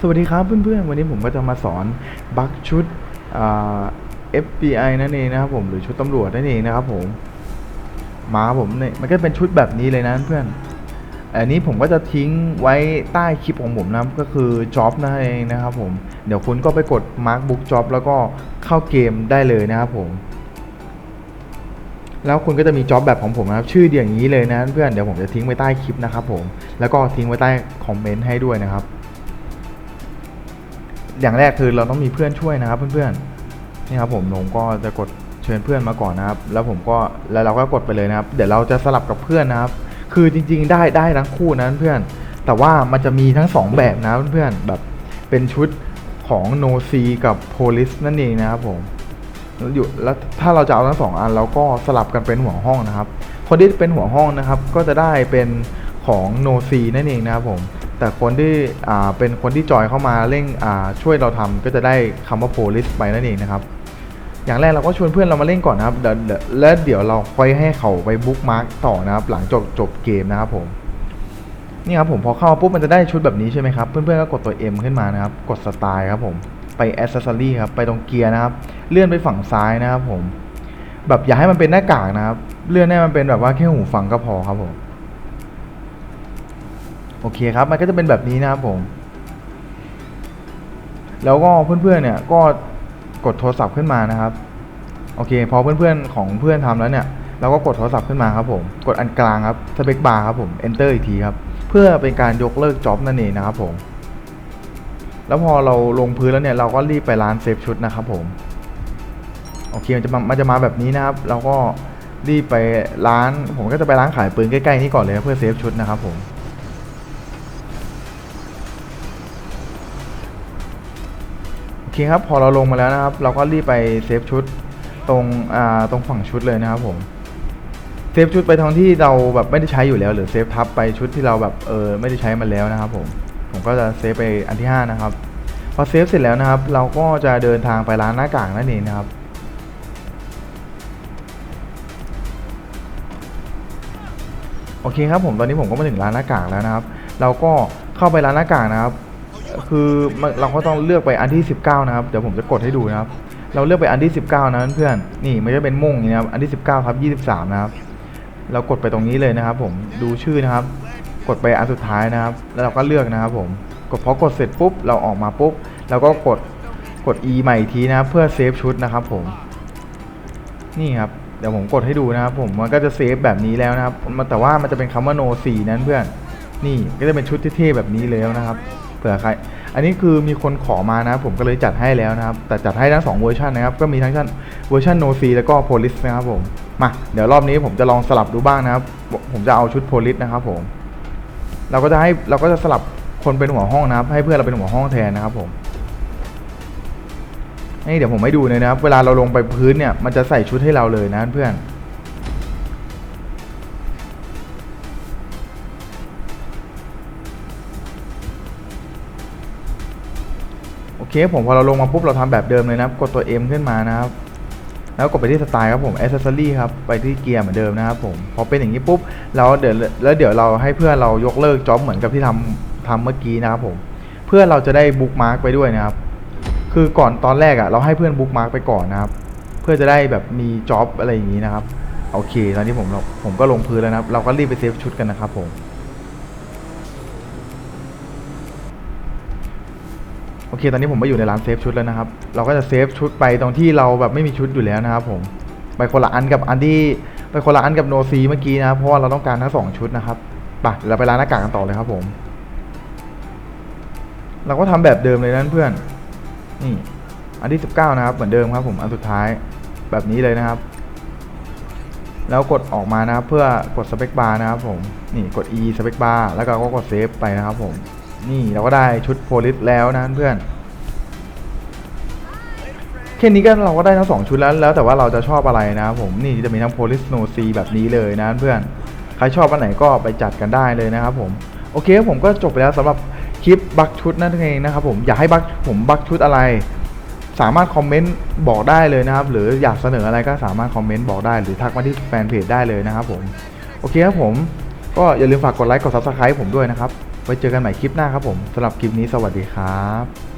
สวัสดีครับเพื่อนๆ วันนี้ผมก็จะมาสอนบัคชุดอ่า FBI นั่นเองนะครับผมหรือชุดตำรวจนั่นเองนะครับผม มาผมเนี่ยมันก็เป็นชุดแบบนี้เลยนะเพื่อนอันนี้ผมก็จะทิ้งไว้ใต้คลิปของผมนะก็คือจ็อบนั่นเองนะครับผมเดี๋ยวคุณก็ไปกด Mark Book Job แล้วก็เข้าเกมได้เลยนะครับผม แล้วคุณก็จะมีจ็อบแบบของผมนะครับชื่อเดียวงนี้เลยนะเพื่อนเดี๋ยวผมจะทิ้งไว้ใต้คลิปนะครับผมแล้วก็ทิ้งไว้ใต้คอมเมนต์ให้ด้วยนะครับ อย่างแรกคือเราต้องมีเพื่อนช่วยนะครับ เพื่อนๆนี่ครับผมผมก็จะกดเชิญเพื่อนมาก่อนนะครับ แล้วผมก็แล้วเราก็กดไปเลยนะครับ เดี๋ยวเราจะสลับกับเพื่อนนะครับ คือจริง ๆ ได้ได้ทั้งคู่นะเพื่อนแต่ว่ามันจะมีทั้งสองแบบนะเพื่อนๆแบบเป็นชุดของ No C กับ Police นั่นเองนะครับผมแล้วอยู่แล้วถ้าเราจะเอาทั้งสองอันเราก็สลับกันเป็นหัวห้องนะครับ คนที่เป็นหัวห้องนะครับ ก็จะได้เป็นของ No C นั่นเองนะครับผม แต่คนที่เป็นคนที่จอยเข้ามาเร่งช่วยเราทำก็จะได้คำว่า police ไปนั่นเองนะครับ อย่างแรกเราก็ชวนเพื่อนเรามาเล่นก่อนนะครับเดี๋ยวเดี๋ยวแล้วเดี๋ยวเราค่อยให้เขาไปบุ๊กมาร์กต่อนะครับ หลังจบจบเกมนะครับผมนี่ครับผมพอเข้ามาปุ๊บมันจะได้ชุดแบบนี้ใช่ไหมครับเพื่อนๆก็กดตัว M ขึ้นมานะครับ กดสไตล์ครับผมไป Accessory ครับไปตรงเกียร์นะครับ เลื่อนไปฝั่งซ้ายนะครับผม แบบอย่าให้มันเป็นหน้ากากนะครับ เลื่อนให้มันเป็นแบบว่าแค่หูฟังก็พอครับผม โอเคครับมันก็จะเป็นแบบนี้นะครับผม แล้วก็เพื่อนๆเนี่ยก็กดโทรศัพท์ขึ้นมานะครับ โอเค พอเพื่อนๆของเพื่อนทำแล้วเนี่ยเราก็กดโทรศัพท์ขึ้นมาครับผมกดอันกลางครับสเปคบาร์ครับผม enter อีกทีครับเพื่อเป็นการยกเลิกจ็อบนั่นเองนะครับผมแล้วพอเราลงพื้นแล้วเนี่ยเราก็รีบไปร้านเซฟชุดนะครับผมโอเคมันจะมามันจะมาแบบนี้นะครับ เราก็รีบไปร้าน ผมก็จะไปร้านขายปืนใกล้ๆนี่ก่อนเลยเพื่อเซฟชุดนะครับผม เคครับพอเราลงมาแล้วนะครับ เราก็รีบไปเซฟชุดตรงอ่าตรงฝั่งชุดเลยนะครับผมเซฟชุดไปทางที่เราแบบไม่ได้ใช้อยู่แล้ว หรือเซฟทับไปชุดที่เราแบบเออไม่ได้ใช้มันแล้วนะครับผมผมก็จะเซฟไปอันที่ 5 นะครับ พอเซฟเสร็จแล้วนะครับ เราก็จะเดินทางไปร้านหน้ากากนั่นเองนะครับโอเคครับผมตอนนี้ผมก็มาถึงร้านหน้ากากแล้วนะครับ เราก็เข้าไปร้านหน้ากากนะครับ คือมันเราก็ต้องเลือกไปอันที่ 19 นะครับ เดี๋ยวผมจะกดให้ดูนะครับ เราเลือกไปอันที่ 19 นะเพื่อนนี่มันจะเป็นม่วงอย่างนี้นะครับ อันที่ 19ครับ23 นะครับ เรากดไปตรงนี้เลยนะครับ ผมดูชื่อนะครับ กดไปอันสุดท้ายนะครับ แล้วเราก็เลือกนะครับ ผมกดพอกดเสร็จปุ๊บเราออกมาปุ๊บเราก็กดกด e ใหม่อีกทีนะเพื่อเซฟชุดนะครับ ผม นี่ครับเดี๋ยวผมกดให้ดูนะครับ ผมมันก็จะเซฟแบบนี้แล้วนะครับมันแต่ว่ามันจะเป็นคำว่า no 4นั้นเพื่อน นี่ก็จะเป็นชุดเท่ๆแบบนี้แล้วนะครับ เผื่อใคร อันนี้คือมีคนขอมานะ ผมก็เลยจัดให้แล้วนะครับ แต่จัดให้ทั้งสองเวอร์ชันนะครับ ก็มีทั้งเวอร์ชัน no c แล้วก็ police นะครับผม มา เดี๋ยวรอบนี้ผมจะลองสลับดูบ้างนะครับ ผมจะเอาชุด police นะครับผม เราก็จะให้เราก็จะสลับคนเป็นหัวห้องนะครับ ให้เพื่อนเราเป็นหัวห้องแทนนะครับผมนี่เดี๋ยวผมให้ดูเลยนะครับ เวลาเราลงไปพื้นเนี่ย มันจะใส่ชุดให้เราเลยนะเพื่อน เคผมพอเราลงมาปุ๊บเราทำแบบเดิมเลยนะครับ กดตัว M ขึ้นมานะครับ แล้วกดไปที่สไตล์ครับผม Accessory ครับ ไปที่เกียร์เหมือนเดิมนะครับผม พอเป็นอย่างนี้ปุ๊บเราเดี๋ยวแล้วเดี๋ยวเราให้เพื่อนเรายกเลิกจ็อบเหมือนกับที่ทำทำเมื่อกี้นะครับผม เพื่อเราจะได้บุ๊กมาร์กไปด้วยนะครับ คือก่อนตอนแรกอะ่ะเราให้เพื่อนบุ๊กมาร์กไปก่อนนะครับ เพื่อจะได้แบบมีจ็อบอะไรอย่างนี้นะครับ โอเค ตอนนี้ผมผมก็ลงพื้นแล้วนะครับ เราก็รีบไปเซฟชุดกันนะครับผม โอเค ตอนนี้ผมมาอยู่ในร้านเซฟชุดแล้วนะครับ เราก็จะเซฟชุดไปตรงที่เราแบบไม่มีชุดอยู่แล้วนะครับผม ไปคนละอันกับอันที่ไปคนละอันกับโนซีเมื่อกี้นะเพราะว่าเราต้องการทั้งสองชุดนะครับไปเดี๋ยวเราไปร้านหน้ากากกันต่อเลยครับผม เราก็ทำแบบเดิมเลยนั่นเพื่อน นี่ อันที่19นะครับ เหมือนเดิมครับ ผมอันสุดท้ายแบบนี้เลยนะครับ แล้วกดออกมานะครับ เพื่อกดสเปคบาร์นะครับผม นี่กด E สเปคบาร์แล้วก็กดเซฟไปนะครับผม นี่เราก็ได้ชุดโพลิสแล้วนะเพื่อนแค่นี้ก็เราก็ได้ทั้งสองชุดแล้วแล้วแต่ว่าเราจะชอบอะไรนะผมนี่จะมีทั้งโพลิสโนซีแบบนี้เลยนะเพื่อนใครชอบอันไหนก็ไปจัดกันได้เลยนะครับผมโอเคผมก็จบไปแล้วสำหรับคลิปบักชุดนั่นเองนะครับผมอยากให้บักผมบักชุดอะไร สามารถคอมเมนต์บอกได้เลยนะครับ หรืออยากเสนออะไรก็สามารถคอมเมนต์บอกได้ หรือทักมาที่แฟนเพจได้เลยนะครับผมโอเคครับผมก็อย่าลืมฝากกดไลค์กด subscribe ผมด้วยนะครับ ไว้เจอกันใหม่คลิปหน้าครับผมสำหรับคลิปนี้สวัสดีครับ